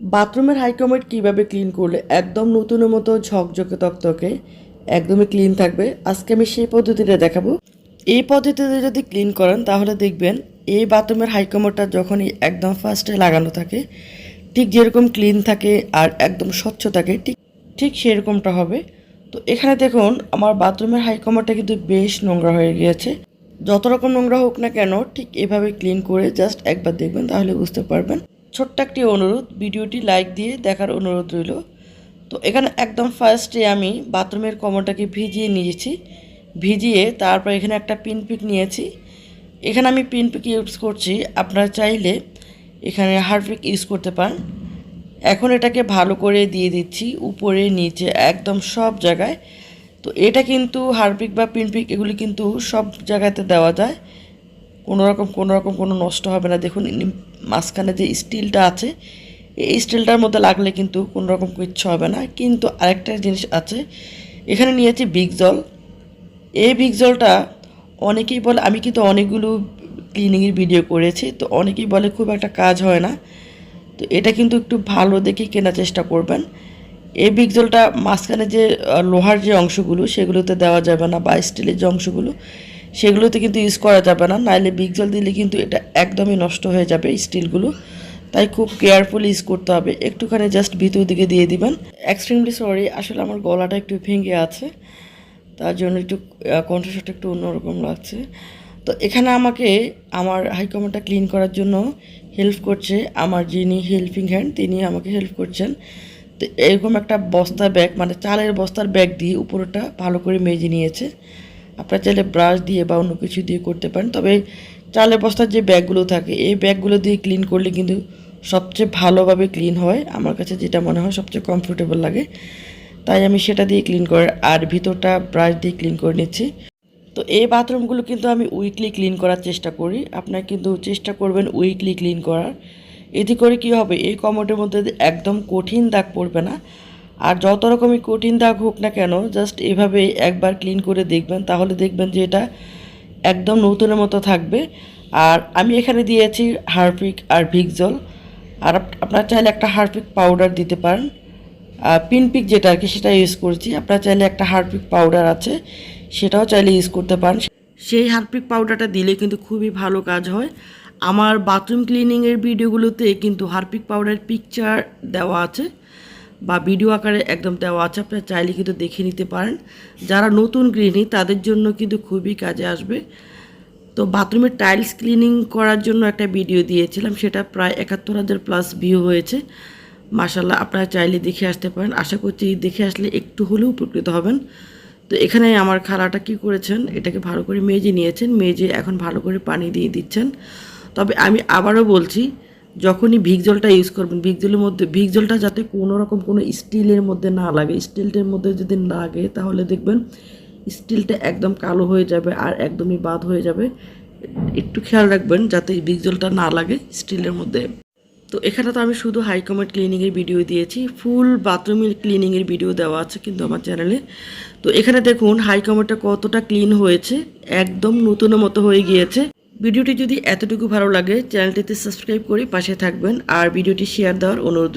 বাথরুমের হাইকমেট কীভাবে ক্লিন করলে একদম নতুনের মতো ঝকঝকে তকতকে একদমই ক্লিন থাকবে, আজকে আমি সেই পদ্ধতিটা দেখাবো। এই পদ্ধতিতে যদি ক্লিন করেন, তাহলে দেখবেন এই বাথরুমের হাইকমোটটা যখনই একদম ফার্স্টে লাগানো থাকে, ঠিক যেরকম ক্লিন থাকে আর একদম স্বচ্ছ থাকে, ঠিক ঠিক সেরকমটা হবে। তো এখানে দেখুন, আমার বাথরুমের হাইকমোটটা কিন্তু বেশ নোংরা হয়ে গিয়েছে। যত রকম নোংরা হোক না কেন, ঠিক এভাবে ক্লিন করে জাস্ট একবার দেখবেন, তাহলে বুঝতে পারবেন। ছোট্ট একটি অনুরোধ, ভিডিওটি লাইক দিয়ে দেখার অনুরোধ রইল। তো এখানে একদম ফার্স্টে আমি বাথরুমের কমরটাকে ভিজিয়ে নিয়েছি। ভিজিয়ে তারপর এখানে একটা পিনপিক নিয়েছি। এখানে আমি পিনপিক ইউজ করছি। আপনারা চাইলে এখানে হারপিক ইউজ করতে পারেন। এখন এটাকে ভালো করে দিয়ে দিচ্ছি উপরে, নিচে, একদম সব জায়গায়। তো এটা কিন্তু হারপিক বা পিনপিক এগুলি কিন্তু সব জায়গাতে দেওয়া যায়। কোনো রকম কোনো রকম কোনো নষ্ট হবে না। দেখুন মাঝখানে যে স্টিলটা আছে, এই স্টিলটার মধ্যে লাগলে কিন্তু কোনো রকম কিচ্ছু হবে না। কিন্তু আরেকটা জিনিস আছে, এখানে নিয়েছি বিগ জল। এই বিগ জলটা অনেকেই বলে, আমি কিন্তু অনেকগুলো ক্লিনিংয়ের ভিডিও করেছি, তো অনেকেই বলে খুব একটা কাজ হয় না। তো এটা কিন্তু একটু ভালো দেখে কেনার চেষ্টা করবেন। এই বিগ জলটা মাঝখানে যে লোহার যে অংশগুলো, সেগুলোতে দেওয়া যাবে না, বা স্টিলের যে অংশগুলো সেগুলোতে কিন্তু ইউজ করা যাবে না, নাইলে বিগ জল দিলে কিন্তু এটা একদমই নষ্ট হয়ে যাবে স্টিলগুলো তাই খুব কেয়ারফুল ইউজ করতে হবে। একটুখানি জাস্ট ভিতর দিকে দিয়ে দিবেন। এক্সট্রিমলি সরি আসলে আমার গলাটা একটু ভেঙে আছে। তার জন্য একটু কণ্ঠস্বরটা একটু অন্যরকম লাগছে। তো এখানে আমাকে আমার হাইকমেন্টটা ক্লিন করার জন্য হেল্প করছে আমার যিনি হেল্পিং হ্যান্ড তিনি আমাকে হেল্প করছেন। তো এরকম একটা বস্তা ব্যাগ মানে চালের বস্তার ব্যাগ দিয়ে উপরটা ভালো করে মেজে নিয়েছে। আপনারা চাইলে ব্রাশ দিয়ে বা অন্য কিছু দিয়ে করতে পারেন। তবে চালের বস্তার যে ব্যাগগুলো থাকে, এই ব্যাগগুলো দিয়ে ক্লিন করলে কিন্তু সবচেয়ে ভালোভাবে ক্লিন হয়। আমার কাছে যেটা মনে হয় সবচেয়ে কমফোর্টেবল লাগে। তাই আমি সেটা দিয়ে ক্লিন করে, আর ভিতরটা ব্রাশ দিয়ে ক্লিন করে নিচ্ছি। তো এই বাথরুমগুলো কিন্তু আমি উইকলি ক্লিন করার চেষ্টা করি। আপনারা কিন্তু চেষ্টা করবেন উইকলি ক্লিন করার। এতে করে কি হবে, এই কমোডের মধ্যে একদম কঠিন দাগ পড়বে না। আর যত রকমই কঠিন দাগ হোক না কেন জাস্ট এভাবে একবার ক্লিন করে দেখবেন, তাহলে দেখবেন যে এটা একদম নতুনের মতো থাকবে। আর আমি এখানে দিয়েছি হারপিক আর ভিক জল আর আপ- আপনারা চাইলে একটা হারপিক পাউডার দিতে পারেন। আর পিনপিক যেটা আর কি, সেটা ইউজ করছি। আপনারা চাইলে একটা হারপিক পাউডার আছে, সেটাও চাইলে ইউজ করতে পারেন। সেই হারপিক পাউডারটা দিলে কিন্তু খুবই ভালো কাজ হয়। আমার বাথরুম ক্লিনিংয়ের ভিডিওগুলোতে কিন্তু হারপিক পাউডার পিকচার দেওয়া আছে। বা ভিডিও আকারে একদম দেওয়া আছে আপনারা চাইলে কিন্তু দেখে নিতে পারেন। যারা নতুন গৃহিণী, তাদের জন্য কিন্তু খুবই কাজে আসবে। তো বাথরুমের টাইলস ক্লিনিং করার জন্য একটা ভিডিও দিয়েছিলাম, সেটা প্রায় একাত্তর হাজার প্লাস ভিউ হয়েছে। মাসাল্লাহ আপনারা চাইলে দেখে আসতে পারেন। আশা করছি দেখে আসলে একটু হলেও উপকৃত হবেন। তো এখানে আমার খালাটা কি করেছেন, এটাকে ভালো করে মেজে নিয়েছেন, মেজে এখন ভালো করে পানি দিয়ে দিচ্ছেন। তবে আমি আবারও বলছি যখনই ভিক জলটা ইউজ করবেন ভিক জলের মধ্যে ভিক জলটা যাতে কোনো রকম কোনো স্টিলের মধ্যে না লাগে। স্টিলটার মধ্যে যদি লাগে তাহলে দেখবেন স্টিলটা একদম কালো হয়ে যাবে আর একদমই বাদ হয়ে যাবে। একটু খেয়াল রাখবেন যাতে ভিক জলটা না লাগে স্টিলের মধ্যে। তো এখানে তো আমি শুধু হাই কমেন্ট ক্লিনিংয়ের ভিডিও দিয়েছি ফুল বাথরুমের ক্লিনিংয়ের ভিডিও দেওয়া আছে কিন্তু আমার চ্যানেলে তো এখানে দেখুন হাই কমেন্টটা কতটা ক্লিন হয়েছে, একদম নতুনের মতো হয়ে গিয়েছে। ভিডিওটি যদি এতটুকু ভালো লাগে, চ্যানেলটিতে সাবস্ক্রাইব করে পাশে থাকবেন, আর ভিডিওটি শেয়ার দেওয়ার অনুরোধ